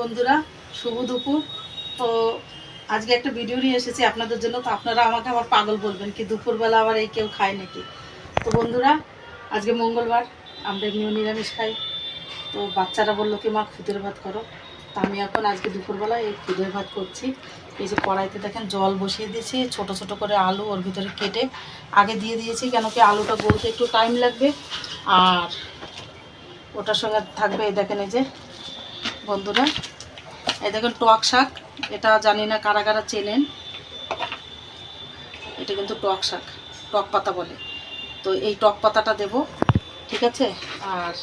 বন্ধুরা, শুভ দুপুর। তো আজকে একটা ভিডিও নিয়ে এসেছি আপনাদের জন্য। তো আপনারা আমাকে আবার পাগল বলবেন কি, দুপুরবেলা আবার এই কেউ খায় নাকি? তো বন্ধুরা, আজকে মঙ্গলবার, আমরা এমনিও নিরামিষ খাই। তো বাচ্চারা বলল কি, মা খুদের ভাত করো। তা আমি এখন আজকে দুপুরবেলা এই খুদের ভাত করছি। এই যে কড়াইতে দেখেন জল বসিয়ে দিয়েছি, ছোট ছোট করে আলু ওর ভিতরে কেটে আগে দিয়ে দিয়েছি, কেন কি আলুটা গলতে একটু টাইম লাগবে। আর ওটার সঙ্গে থাকবে এই দেখেন এই যে বন্ধুরা। এই দেখেন, টক শাক। এটা জানি না কারা কারা চেনেন। এটা কিন্তু টক শাক, টক পাতা বলে। তো এই টক পাতাটা দেব, ঠিক আছে? আর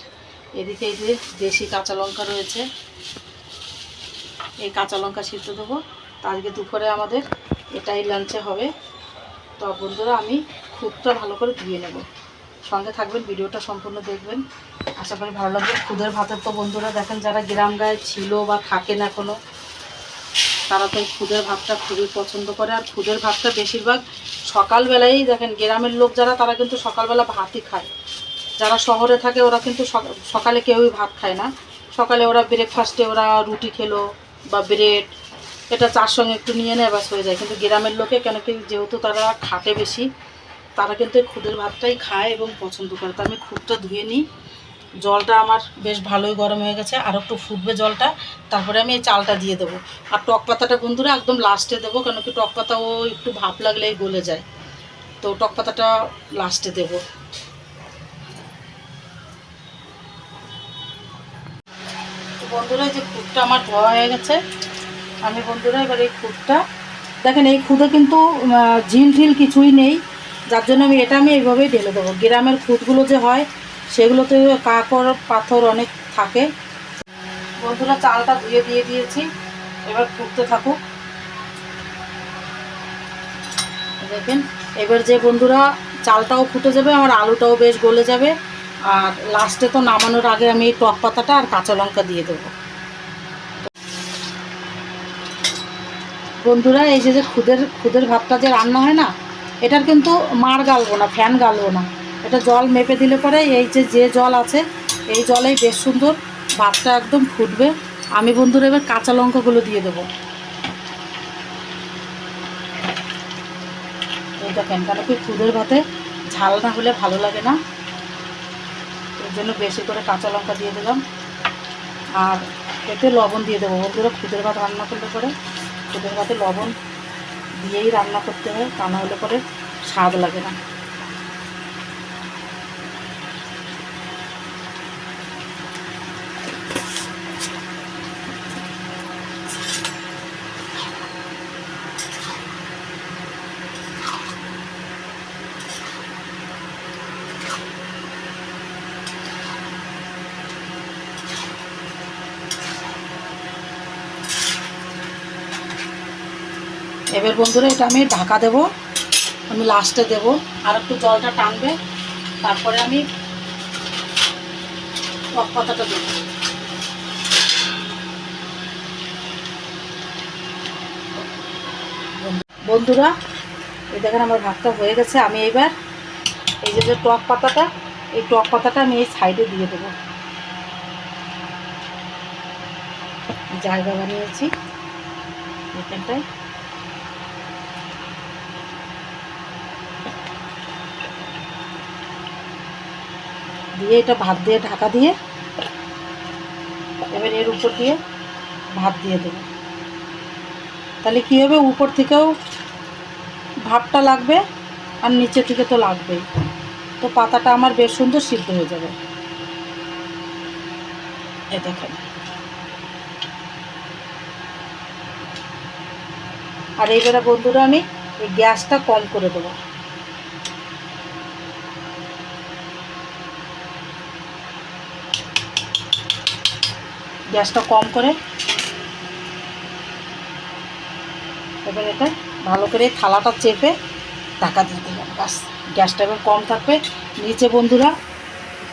এদিকে এই যে দেশি কাঁচা লঙ্কা রয়েছে, এই কাঁচা লঙ্কা সিদ্ধ দেবো। আজকে দুপুরে আমাদের এটাই লাঞ্চে হবে। তো বন্ধুরা, আমি খুবটা ভালো করে ধুয়ে নেব। সঙ্গে থাকবেন, ভিডিওটা সম্পূর্ণ দেখবেন। আশা করি ভালো লাগবে। খুদের ভাতের তো বন্ধুরা দেখেন যারা গ্রাম গায়ে ছিল বা থাকে না কোনো তারা তো খুদের ভাতটা খুবই পছন্দ করে। আর খুদের ভাতটা বেশিরভাগ সকালবেলাই দেখেন গ্রামের লোক যারা, তারা কিন্তু সকালবেলা ভাতই খায়। যারা শহরে থাকে ওরা কিন্তু সকালে কেউই ভাত খায় না। সকালে ওরা ব্রেকফাস্টে ওরা রুটি খেলো বা ব্রেড এটা চার সঙ্গে একটু নিয়ে নেয় বাস হয়ে যায়। কিন্তু গ্রামের লোকে কেন কি যেহেতু তারা খাটে বেশি, তারা কিন্তু খুদের ভাতটাই খায় এবং পছন্দ করে। তো আমি খুবটা ধুয়ে নিই। জলটা আমার বেশ ভালোই গরম হয়ে গেছে, আর একটু ফুটবে জলটা, তারপরে আমি এই চালটা দিয়ে দেবো। আর টক পাতাটা বন্ধুরা একদম লাস্টে দেবো, কেন কি টক পাতা ও একটু ভাপ লাগলেই গলে যায়। তো টক পাতাটা লাস্টে দেবো। বন্ধুরা যে খুদটা আমার ধোয়া হয়ে গেছে। আমি বন্ধুরা, এবার এই খুদটা, দেখেন, এই খুদে কিন্তু ঝিল ঝিল কিছুই নেই। যার জন্য আমি, এটা আমি এইভাবেই ঢেলে দেবো। গ্রামের খুদগুলো যে হয় সেগুলোতে কাকড়, পাথর অনেক থাকে। বন্ধুরা, চালটা ধুয়ে দিয়ে দিয়েছি। এবার ফুটতে থাকুক। দেখেন, এবার যে বন্ধুরা, চালটাও ফুটে যাবে, আমার আলুটাও বেশ গলে যাবে। আর লাস্টে তো নামানোর আগে আমি টক পাতাটা আর কাঁচা লঙ্কা দিয়ে দেবো। বন্ধুরা, এই যে যে খুদের খুদের ভাতটা যে রান্না হয় না, এটার কিন্তু মার গালবো না, ফ্যান গালবো না। এটা জল মেপে দিলে পরে এই যে যে জল আছে, এই জলেই বেশ সুন্দর। ভাতটা একদম ফুটবে। আমি বন্ধুরা, এবার কাঁচা লঙ্কাগুলো দিয়ে দেবো। এই দেখেন, কেন কি খুদের ভাতে ঝাল না হলে ভালো লাগে না? এর জন্য বেশি করে কাঁচা লঙ্কা দিয়ে দিলাম। আর এতে লবণ দিয়ে দেবো। বন্ধুরা, খুদের ভাত রান্না করলে পরে খুদের ভাতে লবণ দিয়েই রান্না করতে হয়, তা না হলে পরে স্বাদ লাগে না। এবার বন্ধুরা এটা আমি ঢাকা দেব। আমি লাস্টে দেব। আর একটু জলটা টানবে। তারপরে আমি টক পাতাটা দেবো। বন্ধুরা, এই দেখেন আমার ভাতটা হয়ে গেছে। আমি এইবার এই যে টক পাতাটা, এই টক পাতাটা আমি এই সাইডে দিয়ে দেবো। জায়গা বানিয়েছি। এখানটায় দিয়ে এটা ভাত দিয়ে ঢাকা দিয়ে এবার এর উপর দিয়ে ভাত দিয়ে দেবো। তাহলে কী হবে? উপর থেকেও ভাতটা লাগবে আর নিচে থেকে তো লাগবেই। তো পাতাটা আমার বেশ সুন্দর সিদ্ধ হয়ে যাবে। এ দেখেন। আর এইবারে বন্ধুরা আমি এই গ্যাসটা কম করে দেবো। গ্যাসটা কম করে এবার এটা ভালো করে থালাটা চেপে টাকা দিয়ে দিলাম। ব্যাস, গ্যাসটা এবার কম থাকবে। নিচে বন্ধুরা,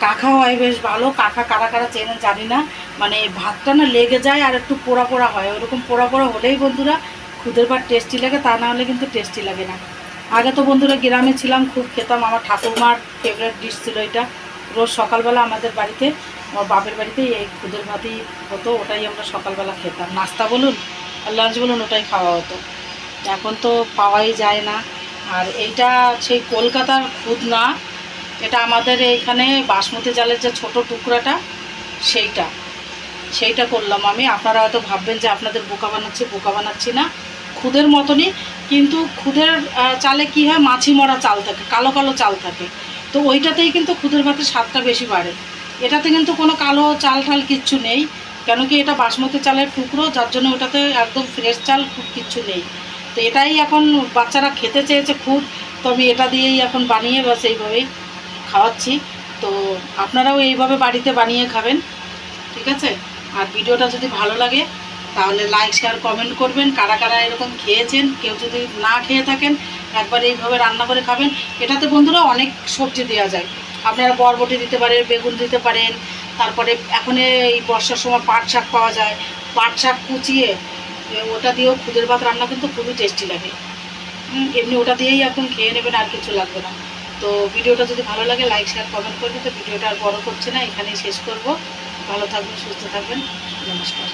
কাঁখা হয় বেশ ভালো। কাঁখা কারা কারা চেনে জানি না। মানে ভাতটা না লেগে যায় আর একটু পোড়া পোড়া হয়। ওরকম পোড়া পোড়া হলেই বন্ধুরা খুদের ভাত টেস্টি লাগে, তা না হলে কিন্তু টেস্টি লাগে না। আগে তো বন্ধুরা গ্রামে ছিলাম, খুব খেতাম। আমার ঠাকুরমার ফেভারিট ডিশ ছিল এটা। রোজ সকালবেলা আমাদের বাড়িতে, আমার বাপের বাড়িতেই এই খুদের ভাতই হতো, ওটাই আমরা সকালবেলা খেতাম। নাস্তা বলুন আর লাঞ্চ বলুন, ওটাই খাওয়া হতো। এখন তো পাওয়াই যায় না। আর এইটা সেই কলকাতার খুদ না, এটা আমাদের এইখানে বাসমতি চালের যে ছোট টুকরাটা, সেইটা। সেইটা করলাম আমি। আপনারা হয়তো ভাববেন যে আপনাদের বোকা বানাচ্ছি বোকা বানাচ্ছি না। খুদের মতনই, কিন্তু খুদের চালে কি হয়? মাছি মরা চাল থাকে, কালো কালো চাল থাকে। তো ওইটাতেই কিন্তু খুদের ভাতের স্বাদটা বেশি বাড়ে। এটাতে কিন্তু কোনো কালো চাল ঠাল কিচ্ছু নেই কেন কি এটা বাসমতি চালের টুকরো, যার জন্য ওটাতে একদম ফ্রেশ চাল খুব কিচ্ছু নেই। তো এটাই এখন বাচ্চারা খেতে চেয়েছে খুদ তো আমি এটা দিয়েই এখন বানিয়ে বাস এইভাবেই খাওয়াচ্ছি। তো আপনারাও এইভাবে বাড়িতে বানিয়ে খাবেন, ঠিক আছে? আর ভিডিওটা যদি ভালো লাগে, তাহলে লাইক শেয়ার কমেন্ট করবেন। কারা কারা এরকম খেয়েছেন, কেউ যদি না খেয়ে থাকেন একবার এইভাবে রান্না করে খাবেন। এটাতে বন্ধুরা অনেক সবজি দেওয়া যায়। আপনারা বরবটি দিতে পারেন, বেগুন দিতে পারেন, তারপরে এখন এই বর্ষার সময় পাট শাক পাওয়া যায়। পাট শাক কুচিয়ে ওটা দিয়েও খুদের ভাত রান্না কিন্তু খুবই টেস্টি লাগে। এমনি ওটা দিয়েই এখন খেয়ে নেবেন, আর কিছু লাগবে না। তো ভিডিওটা যদি ভালো লাগে লাইক শেয়ার কমেন্ট করবেন তো ভিডিওটা আর বড় করছে না, এখানেই শেষ করব। ভালো থাকবেন, সুস্থ থাকবেন। নমস্কার।